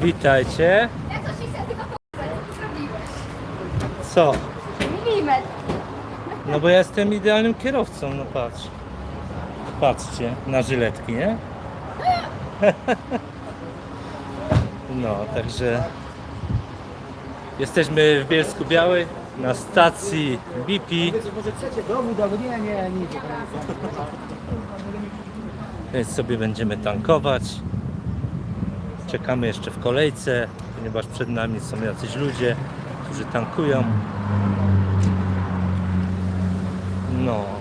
Witajcie. Ja to się chcę tylko pokazać, co zrobiłeś. Co? Milimetr. No bo ja jestem idealnym kierowcą, no patrz. Patrzcie na żyletki, nie? No, także jesteśmy w Bielsku Białej na stacji BP. Może nie, nie. Więc sobie będziemy tankować. Czekamy jeszcze w kolejce, ponieważ przed nami są jacyś ludzie, którzy tankują. No.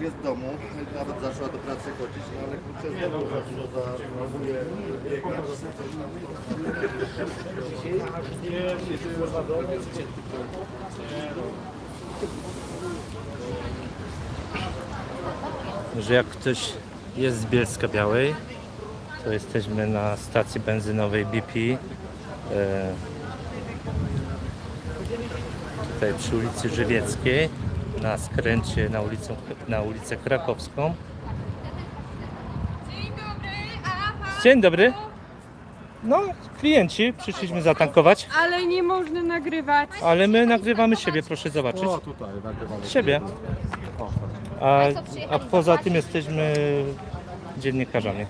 Jest w domu, nawet zaczęła do pracy chodzić, no ale kurczę znowu zaczyna zachowuje że jak ktoś jest z Bielska Białej, to jesteśmy na stacji benzynowej BP. E, tutaj przy ulicy Żywieckiej, na skręcie na ulicę, na ulicę Krakowską. Dzień dobry, aha. Dzień dobry. No, klienci, przyszliśmy zatankować, Ale nie można nagrywać. ale my nagrywamy siebie, proszę zobaczyć. O tutaj nagrywamy. Siebie. A, a poza tym jesteśmy dziennikarzami.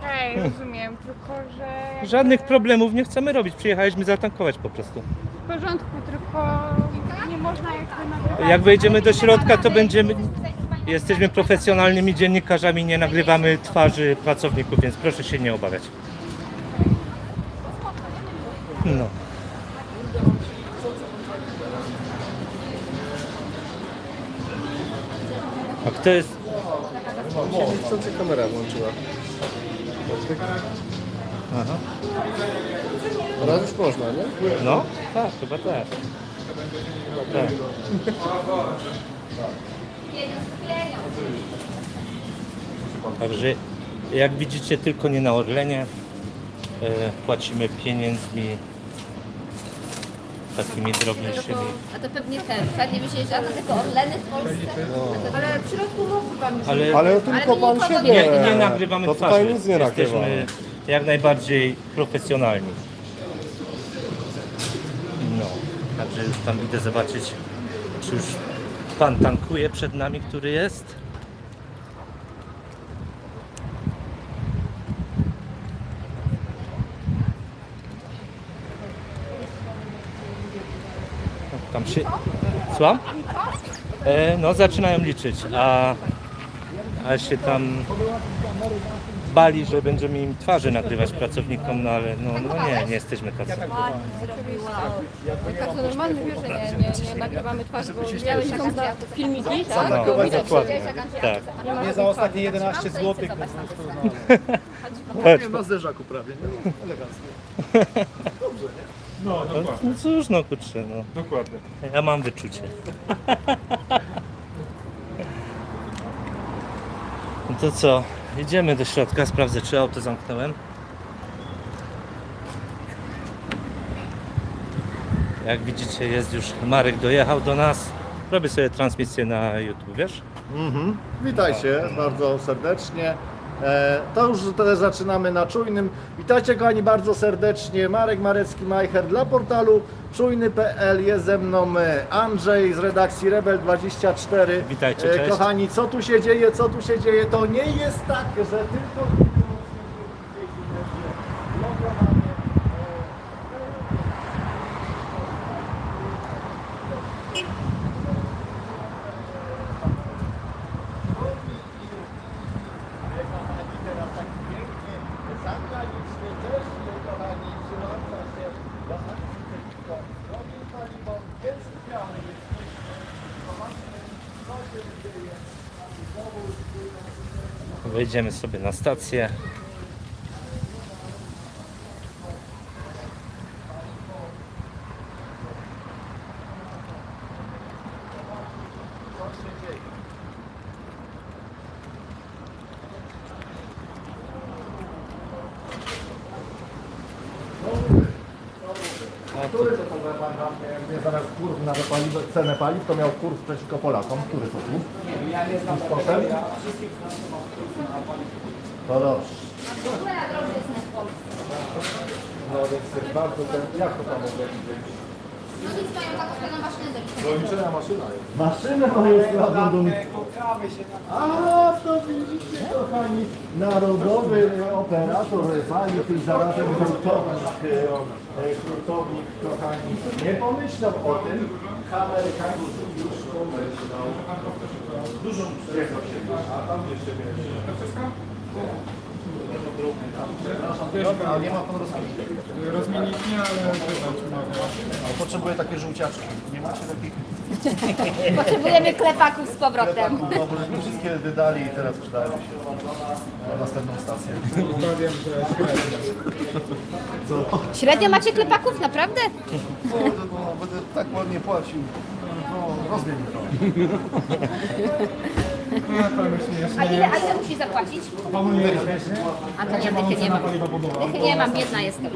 Okej, rozumiem, tylko że Żadnych problemów nie chcemy robić, przyjechaliśmy zatankować po prostu. w porządku, tylko Jak wejdziemy do środka, to będziemy. Jesteśmy profesjonalnymi dziennikarzami, nie nagrywamy twarzy pracowników, więc proszę się nie obawiać. No. A kto jest? Niechcący kamera włączyła. Aha. Teraz już można, nie? No, tak, chyba tak. Tak. Także jak widzicie tylko nie na Orlenie e, płacimy pieniędzmi takimi drobniejszymi. A to pewnie ten, pewnie myślisz, że to tylko Orleny w Polsce. Ale w środku mógł pan Ale Ale Ale tylko my pan nikogo siebie. nie, nie nagrywamy To twarzy. nic nie nagrywamy. Jesteśmy jak najbardziej profesjonalni. Także już tam idę zobaczyć, czy już pan tankuje przed nami, który jest. Tam się. Słucham? E, no, zaczynają liczyć, a, a się tam bali, że będziemy im twarzy nagrywać pracownikom, no ale no, no nie, nie jesteśmy tacy. Tak, to normalne, wiesz, że nie, nie, nie nagrywamy twarzy, bo miałeś za filmiki, tak? No, dokładnie. Tak. Nie za ostatnie 11 zł. Nie ma zderzaku prawie, nie? No, no cóż, no kurczę, no. Dokładnie. Ja mam wyczucie. No to co? Idziemy do środka, sprawdzę czy auto zamknąłem. Jak widzicie jest już, Marek dojechał do nas. Robię sobie transmisję na YouTube, wiesz? Mhm. Witajcie bardzo serdecznie. E, to już teraz zaczynamy na czujnym. Witajcie kochani bardzo serdecznie. Marek Marecki Majcher dla portalu czujny.pl. Jest ze mną e, Andrzej z redakcji Rebel24. Witajcie, cześć. Kochani, co tu się dzieje, co tu się dzieje? To nie jest tak, że tylko... Wejdziemy sobie na stację. Oh. Który to wam, mnie zamiast kurw na paliw, cenę paliw, to miał kurw przeciwko Polakom. Który to tu? Ja nie znam potem. To dobrze. No więc jest bardzo ten, jak to tam mogę widzieć? No nic mają taką fajną maszynę do liczenia. Maszyna jest. Maszynę mają sprawną do A, to widzicie, kochani, narodowy operator fali tych zarazem hurtownik, e, hurtownik, kochani, nie pomyślał o tym, Amerykańcy już pomyślał. Dużo przyjechał się, a tam jeszcze Przepraszam, ale nie ma pan rozmiennika. Rozmienić nie, ale. Potrzebuję takie żółciaczki. Nie macie takich? Potrzebujemy klepaków z powrotem. No, bo żeśmy wszystkie wydali i teraz przydają się na następną stację. Że średnio. Średnio macie klepaków, naprawdę? No, no, będę tak ładnie płacił. No, rozmień mi to. No, nie A ile, a ile musisz zapłacić? Planuję A to nie, dychy nie mam. Dychy nie mam, biedna jestem.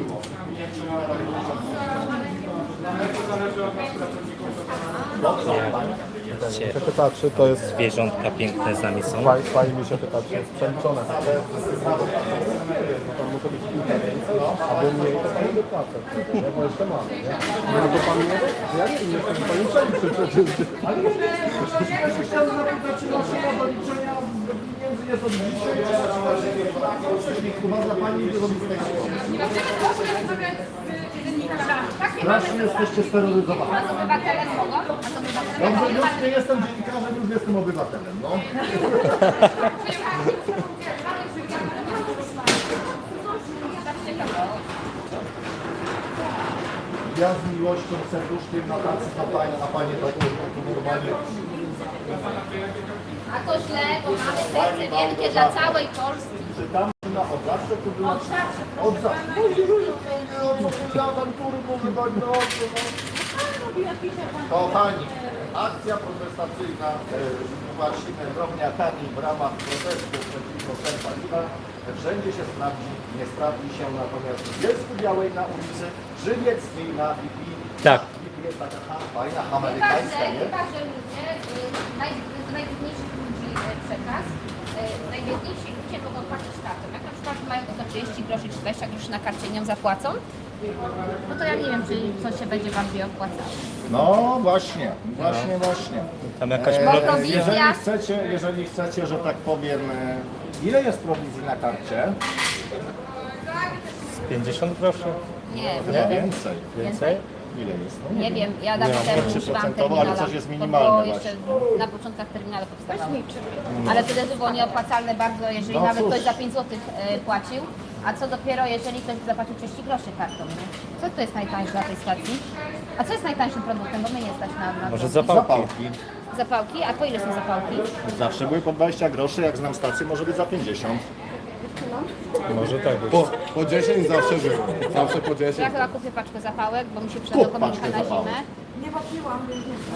Widzicie, Pytaczy to jest zwierzątka piękne z nami są. fajnie mi się pytaczy, jest przeliczone. Ale no to muszę być więcej, aby mniej to pani wypłacę. Nie, bo jeszcze mam, nie? No to pan nie, ja nie wiem, jestem pani przeliczy przecież. Ale ja się chciałem zapytać, czy maszyna do liczenia pieniędzy jest odliczenia, czy uważa pani robi z tego? Strasznie jesteście steroryzowani. Obywatelem mogą? A z obywatelem Dobrze, już nie jestem dziennikarzem, już jestem obywatelem, no. Ja z miłością, serduszkiem na tacy na pani, a panie tak to normalnie. A to źle, bo mamy serce wielkie dla całej Polski. Czy tam na od zawsze to była... Od zawsze. Od zawsze. Kochani, akcja protestacyjna e, Marcinem Drobniakami w ramach protestu przeciwko cen paliwa wszędzie się sprawdzi, nie sprawdzi się natomiast w Bielsku Białej na ulicy Żywieckiej na VIP. Tak. Jest taka ha- fajna, amerykańska, nie? chyba, że ludzie, y, naj, z najbiedniejszych ludzi y, przekaz, y, najbiedniejsi ludzie mogą płacić kartą. Jak na przykład mają tylko 30 groszy czy 20 groszy na karcie nią zapłacą, no to ja nie wiem, czy coś się będzie bardziej opłacało. No właśnie, właśnie, właśnie. Tam jakaś E, prowizja. jeżeli chcecie, jeżeli chcecie, że tak powiem, e, ile jest prowizji na karcie? 50 groszy? Nie, Nie, więcej. Więcej? Ile jest? No, Nie wiem, ja dawno wiem, temu używałam procentowo, ale terminala. coś jest To minimalne było właśnie. jeszcze na początkach terminala powstawało. Ale wtedy to było nieopłacalne bardzo, jeżeli No nawet cóż. ktoś za 5 zł płacił. A co dopiero, jeżeli ktoś zapłacił 30 groszy kartą, nie? Co to jest najtańsze na tej stacji? A co jest najtańszym produktem? Bo my nie stać na, na Może? Zapałki. Zapałki? A po ile są zapałki? Zawsze były po 20 groszy, jak znam stację, może być za 50. Może tak być. Po, po 10 zawsze było. Zawsze po 10. Ja chyba kupię paczkę zapałek, bo mi się przyda do kominka na zapałek. zimę.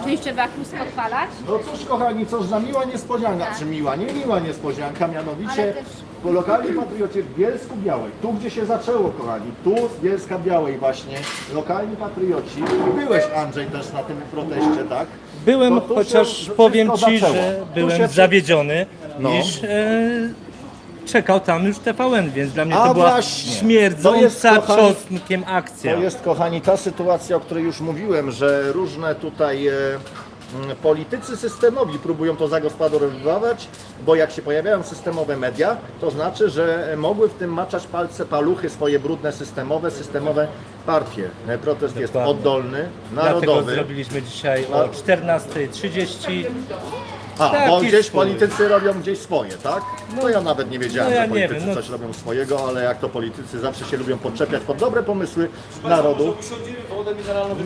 Czyli trzeba jakoś podpalać. No cóż kochani, cóż za miła niespodzianka, czy miła, nie miła niespodzianka, Ale mianowicie też- po lokalnej patriocie w Bielsku Białej, tu gdzie się zaczęło kochani, tu z Bielska Białej właśnie, lokalni patrioci, byłeś Andrzej też na tym proteście, tak? Byłem, To tu chociaż się powiem Ci, zaczęło. że Tu byłem się- zawiedziony, No. iż e, czekał tam już TVN, więc dla mnie A to była właśnie. To śmierdząca jest, kochani, czosnkiem akcja. To jest, kochani, ta sytuacja, o której już mówiłem, że różne tutaj e, mm, politycy systemowi próbują to zagospodarowywać, bo jak się pojawiają systemowe media, to znaczy, że mogły w tym maczać palce paluchy swoje brudne systemowe, systemowe partie. E, Protest jest Dokładnie. oddolny, Dlatego narodowy. zrobiliśmy dzisiaj o 14.30. A, taki bo gdzieś swój. politycy robią gdzieś swoje, tak? No ja nawet nie wiedziałem, no ja że nie politycy wiem, no- coś robią swojego, ale jak to politycy zawsze się lubią podczepiać pod dobre pomysły narodu.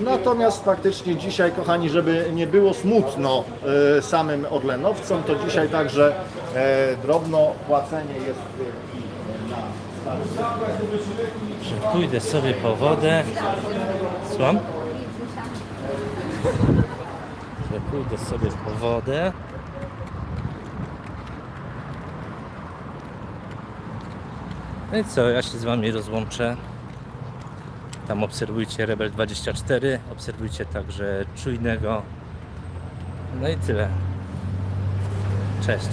Natomiast faktycznie dzisiaj, kochani, żeby nie było smutno e, samym Orlenowcom, to dzisiaj także e, drobno płacenie jest e, na Że pójdę sobie po wodę. Słucham? Że pójdę sobie po wodę. No i co, ja się z Wami rozłączę. Tam obserwujcie Rebel 24, obserwujcie także Czujnego. No i tyle. Cześć.